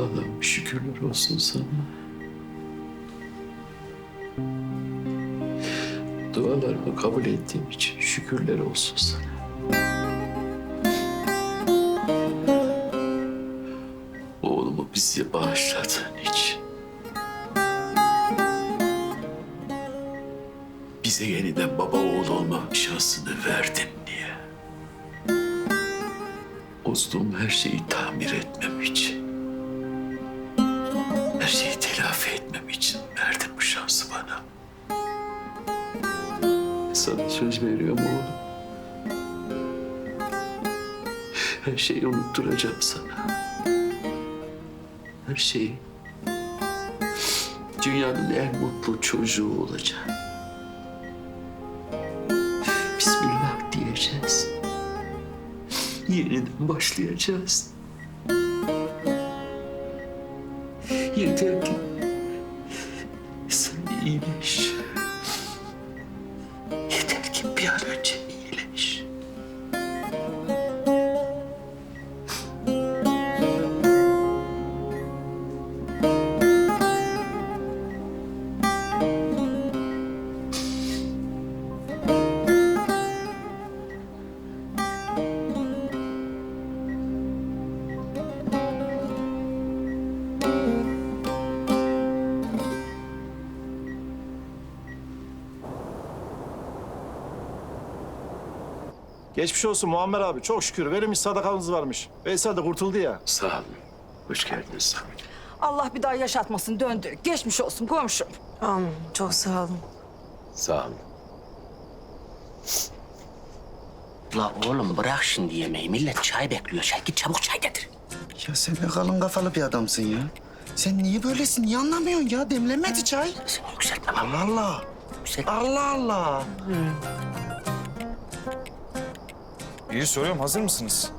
Allah'ım şükürler olsun sana. Dualarımı kabul ettiğim için şükürler olsun sana. Oğlumu bize bağışladığın için. Bize yeniden baba oğul olma şansını verdin diye. Bozduğum her şeyi tamir etmem için. Her şeyi telafi etmem için verdin bu şansı bana. Sana söz veriyorum oğlum. Her şeyi unutturacağım sana. Her şeyi. Dünyanın en mutlu çocuğu olacağım. Diyeceğiz. Yeniden başlayacağız. Geçmiş olsun Muammer abi. Çok şükür verilmiş sadakamız varmış. Veysel de kurtuldu ya. Sağ olun. Hoş geldiniz. Sağ olun. Allah bir daha yaşatmasın döndü. Geçmiş olsun komşum. Amin. Çok sağ olun. Sağ olun. La oğlum bırak şimdi yemeği. Millet çay bekliyor. Çay git çabuk çay getir. Ya sen ne kalın kafalı bir adamsın ya. Sen niye böylesin? Niye anlamıyorsun ya? Demlenmedi çay. Sen yükseltme. Allah Allah. Yüksel. Allah Allah. İyi soruyorum. Hazır mısınız?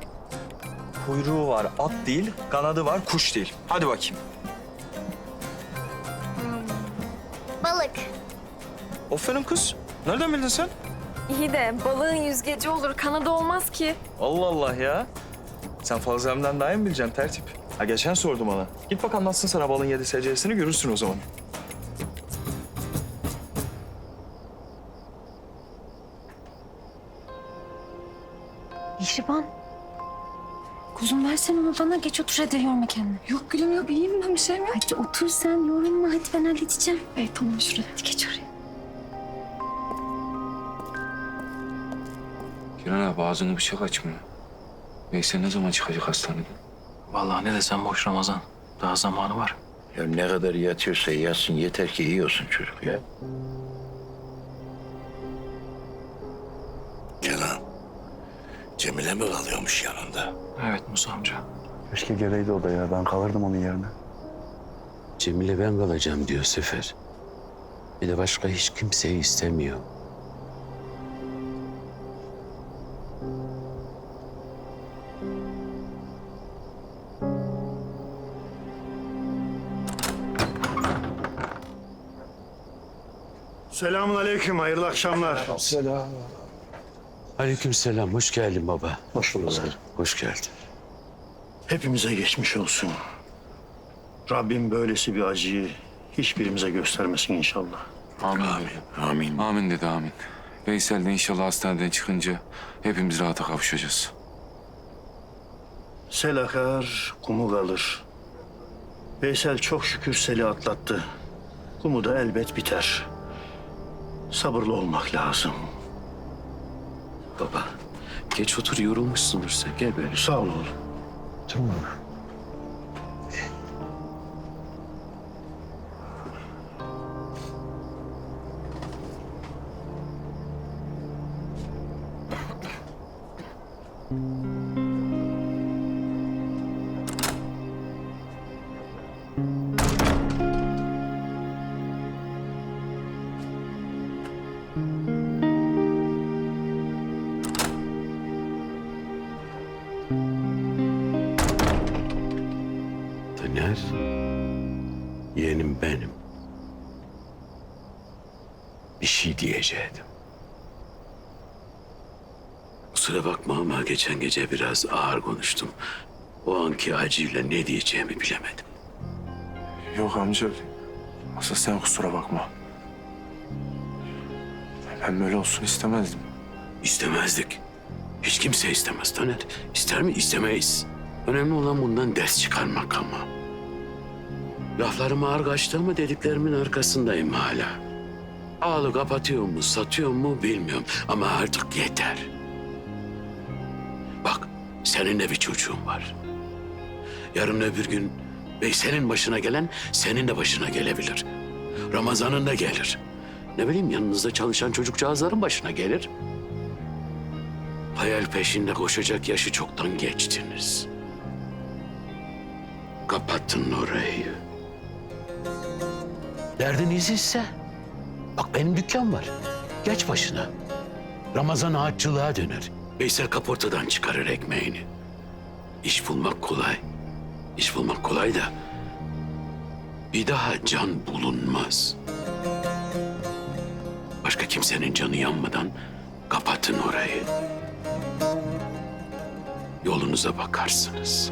Kuyruğu var at değil, kanadı var kuş değil. Hadi bakayım. Balık. Aferin kız. Nereden bildin sen? İyi de balığın yüzgeci olur, kanadı olmaz ki. Allah Allah ya. Sen Fazlem'den daha iyi mi bileceksin tertip? Ha geçen sordu bana. Git bak anlatsın sana balın yedi secdesini görürsün o zaman. Mihriban. Kuzum versene onu bana. Geç otur hadi yorma kendini. Yok gülüm yok, iyiyim ben bir şeyim yok. Hadi otur sen yorulma. Hadi ben halledeceğim. Ey tamam şuraya. Hadi geç oraya. Kiran abi ağzını bıçak açmıyor. Veysel ne zaman çıkacak hastaneden? Vallahi ne desem boş Ramazan. Daha zamanı var. Ya ne kadar yatıyorsa yatsın yeter ki iyi olsun çocuk ya. Kenan, Cemile mi kalıyormuş yanında? Evet Musa amca. Keşke geleydi o da ya. Ben kalırdım onun yerine. Cemile ben kalacağım diyor Sefer. Bir de başka hiç kimseyi istemiyor. Selamun aleyküm. Hayırlı akşamlar. Aleyküm selam, hoş geldin baba. Hoş bulduk. Hoş geldin. Hepimize geçmiş olsun. Rabbim böylesi bir acıyı hiçbirimize göstermesin inşallah. Amin. Amin. Amin dedi amin. Veysel de inşallah hastaneden çıkınca hepimiz rahata kavuşacağız. Sel akar, kumu kalır. Veysel çok şükür seli atlattı. Kumu da elbet biter. Sabırlı olmak lazım. Baba, geç otur yorulmuşsundur sen. Gel böyle. Sağ ol oğlum. Tamam. Enes, yeğenim benim. Bir şey diyecektim. Kusura bakma ama geçen gece biraz ağır konuştum. O anki acıyla ne diyeceğimi bilemedim. Yok amca. Asıl sen kusura bakma. Ben böyle olsun istemezdim. İstemezdik. Hiç kimse istemez Taner. İster mi? İstemeyiz. Önemli olan bundan ders çıkarmak ama. Laflarım ağır kaçtı ama dediklerimin arkasındayım hala. Ağlı kapatıyor mu, satıyor mu bilmiyorum. Ama artık yeter. Bak, senin de bir çocuğun var. Yarın öbür gün Veysel'in başına gelen senin de başına gelebilir. Ramazan'ın da gelir. Ne bileyim yanınızda çalışan çocukcağızların başına gelir. Hayal peşinde koşacak yaşı çoktan geçtiniz. Kapattın orayı. Derdiniz ise bak benim dükkan var. Geç başına. Ramazan ağaççılığa döner. Veysel kaportadan çıkarır ekmeğini. İş bulmak kolay. İş bulmak kolay da bir daha can bulunmaz. Başka kimsenin canı yanmadan kapatın orayı. Yolunuza bakarsınız.